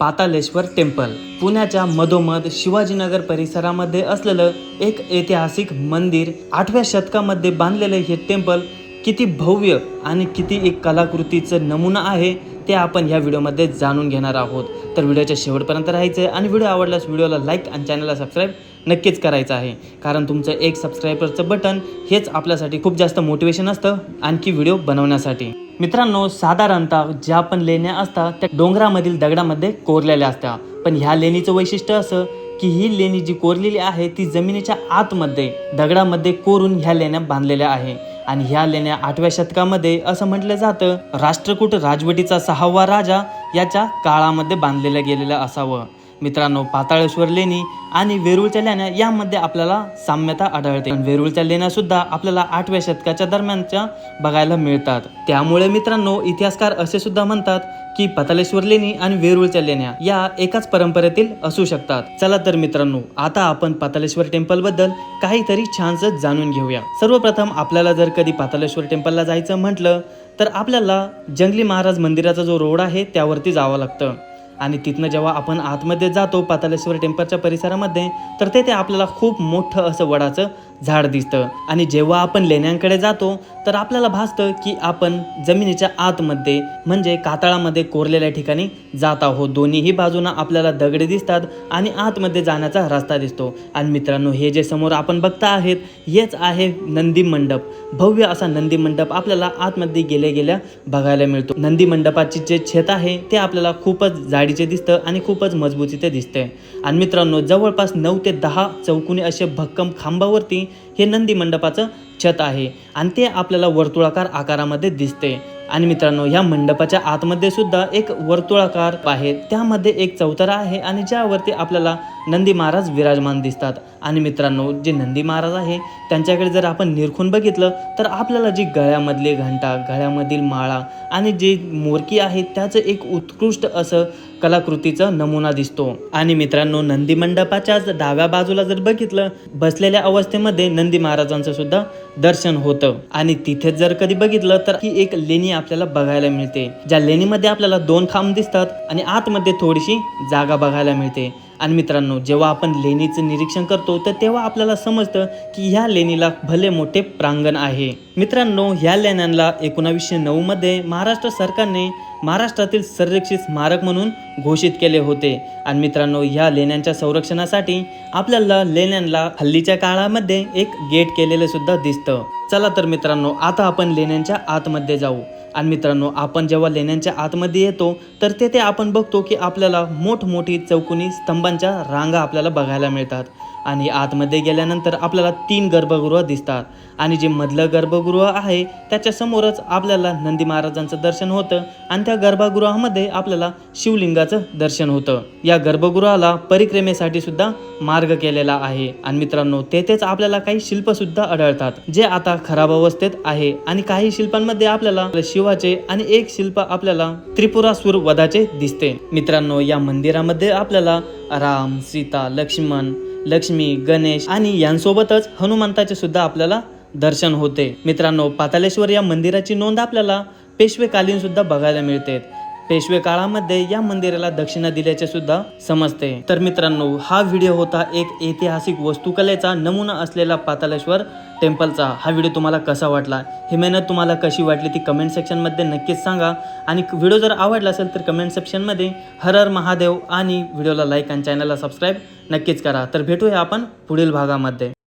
Pataleshwar temple. पुण्याच्या मधोमध शिवाजीनगर परिसरामध्ये असलेलं एक ऐतिहासिक मंदिर आठव्या शतकामध्ये बांधलेलं हे टेम्पल किती भव्य आणि किती एक कलाकृतीचं नमुना आहे ते आपण ह्या व्हिडिओमध्ये जाणून घेणार आहोत. तर व्हिडिओच्या शेवटपर्यंत राहायचं आहे आणि व्हिडिओ आवडल्यास व्हिडिओला लाईक आणि चॅनलला सबस्क्राईब नक्कीच करायचं आहे. कारण तुमचं एक सबस्क्रायबरचं बटन हेच आपल्यासाठी खूप जास्त मोटिवेशन असतं आणखी व्हिडिओ बनवण्यासाठी. मित्रांनो साधारणतः ज्या पण लेण्या असतात त्या डोंगरामधील दगडामध्ये कोरलेल्या असतात. पण ह्या लेणीचं वैशिष्ट्य असं की ही लेणी जी कोरलेली आहे ती जमिनीच्या आतमध्ये दगडामध्ये कोरून ह्या लेण्या बांधलेल्या आहे. आणि ह्या लेण्या आठव्या शतकामध्ये असं म्हटलं जातं राष्ट्रकूट राजवटीचा सहावा राजा याच्या काळामध्ये बांधलेलं गेलेलं असावं. मित्रांनो पाताळेश्वर लेणी आणि वेरूळच्या लेण्या यामध्ये आपल्याला साम्यता आढळते. वेरूळच्या लेण्यासुद्धा आपल्याला आठव्या शतकाच्या दरम्यानच्या बघायला मिळतात. त्यामुळे मित्रांनो इतिहासकार असे सुद्धा म्हणतात की पाताळेश्वर लेणी आणि वेरूळच्या लेण्या या एकाच परंपरेतील असू शकतात. चला तर मित्रांनो आता आपण पाताळेश्वर टेम्पलबद्दल काहीतरी छानसं जाणून घेऊया. सर्वप्रथम आपल्याला जर कधी पाताळेश्वर टेम्पलला जायचं म्हटलं तर आपल्याला जंगली महाराज मंदिराचा जो रोड आहे त्यावरती जावं लागतं. आणि तिथनं जेव्हा आपण आतमध्ये जातो पातालेश्वर टेम्पलच्या परिसरामध्ये तर तेथे आपल्याला खूप मोठं असं वडाचं झाड दिसतं. आणि जेव्हा आपण लेण्यांकडे जातो तर आपल्याला भासतं की आपण जमिनीच्या आतमध्ये म्हणजे कातळामध्ये कोरलेल्या ठिकाणी जात आहोत. दोन्हीही बाजूंना आपल्याला दगडे दिसतात आणि आतमध्ये जाण्याचा रस्ता दिसतो. आणि मित्रांनो हे जे समोर आपण बघता आहेत हेच आहे नंदी मंडप. भव्य असा नंदी मंडप आपल्याला आतमध्ये गेल्या गेल्या बघायला मिळतो. नंदी मंडपाची जे छत आहे ते आपल्याला खूपच जाडीचे दिसतं आणि खूपच मजबूतीचे दिसते. आणि मित्रांनो जवळपास नऊ ते दहा चौकुनी असे भक्कम खांबावरती हे नंदी मंडपाचं छत आहे. आणि ते आपल्याला वर्तुळाकार आकारामध्ये दिसते. आणि मित्रांनो ह्या मंडपाच्या आतमध्ये सुद्धा एक वर्तुळाकार आहे. त्यामध्ये एक चौतारा आहे आणि ज्यावरती आपल्याला नंदी महाराज विराजमान दिसतात. आणि मित्रांनो जे नंदी महाराज आहे त्यांच्याकडे जर आपण निरखून बघितलं तर आपल्याला जी गळ्यामधली घंटा गळ्यामधील माळा आणि जे मोरकी आहे त्याचं एक उत्कृष्ट असं कलाकृतीचा नमुना दिसतो. आणि मित्रांनो नंदी मंडपाच्याच डाव्या बाजूला जर बघितलं बसलेल्या अवस्थेमध्ये नंदी महाराजांचं सुद्धा दर्शन होतं. आणि तिथेच जर कधी बघितलं तर ही एक लेणी आपल्याला बघायला मिळते. ज्या लेणीमध्ये आपल्याला दोन खांब दिसतात आणि आतमध्ये थोडीशी जागा बघायला मिळते. आणि मित्रांनो जेव्हा आपण लेणीचं निरीक्षण करतो तर तेव्हा आपल्याला समजतं की ह्या लेणीला भले मोठे प्रांगण आहे. मित्रांनो ह्या लेण्यांना एकोणावीसशे नऊमध्ये महाराष्ट्र सरकारने महाराष्ट्रातील संरक्षित स्मारक म्हणून घोषित केले होते. आणि मित्रांनो ह्या लेण्यांच्या संरक्षणासाठी आपल्याला लेण्यांना हल्लीच्या काळामध्ये एक गेट केलेलं सुद्धा दिसतं. चला तर मित्रांनो आता आपण लेण्यांच्या आतमध्ये जाऊ. आणि मित्रांनो आपण जेव्हा लेण्यांच्या आतमध्ये येतो तर तेथे आपण बघतो की आपल्याला मोठमोठी चौकोनी स्तंभांच्या रांगा आपल्याला बघायला मिळतात. आणि आतमध्ये गेल्यानंतर आपल्याला तीन गर्भगृह दिसतात. आणि जे मधलं गर्भगृह आहे त्याच्यासमोरच आपल्याला नंदी महाराजांचं दर्शन होतं आणि त्या गर्भगृहामध्ये आपल्याला शिवलिंगाचं दर्शन होतं. या गर्भगृहाला परिक्रमेसाठी सुद्धा मार्ग केलेला आहे. आणि मित्रांनो तेथेच आपल्याला काही शिल्प सुद्धा आढळतात जे आता खराब अवस्थेत आहे. आणि काही शिल्पांमध्ये आपल्याला शिवाचे आणि एक शिल्प आपल्याला त्रिपुरासूर वधाचे दिसते. मित्रांनो या मंदिरामध्ये आपल्याला राम सीता लक्ष्मण लक्ष्मी गणेश आणि यांसोबतच हनुमंताचे सुद्धा आपल्याला दर्शन होते. मित्रांनो पातालेश्वर या मंदिराची नोंद आपल्याला पेशवेकालीन सुद्धा बघायला मिळते. पेशवे काळामध्ये या मंदिराला दक्षिणा दिल्याचे सुद्धा समजते. तर मित्रांनो हा व्हिडिओ होता एक ऐतिहासिक वस्तुकलेचा नमुना असलेला पातालेश्वर टेम्पलचा. हा व्हिडिओ तुम्हाला कसा वाटला? ही मेहनत तुम्हाला कशी वाटली ती कमेंट सेक्शनमध्ये नक्कीच सांगा. आणि व्हिडिओ जर आवडला असेल तर कमेंट सेक्शनमध्ये हर हर महादेव आणि व्हिडिओला लाईक आणि चॅनलला सबस्क्राईब नक्कीच करा. तर भेटूया आपण पुढील भागामध्ये.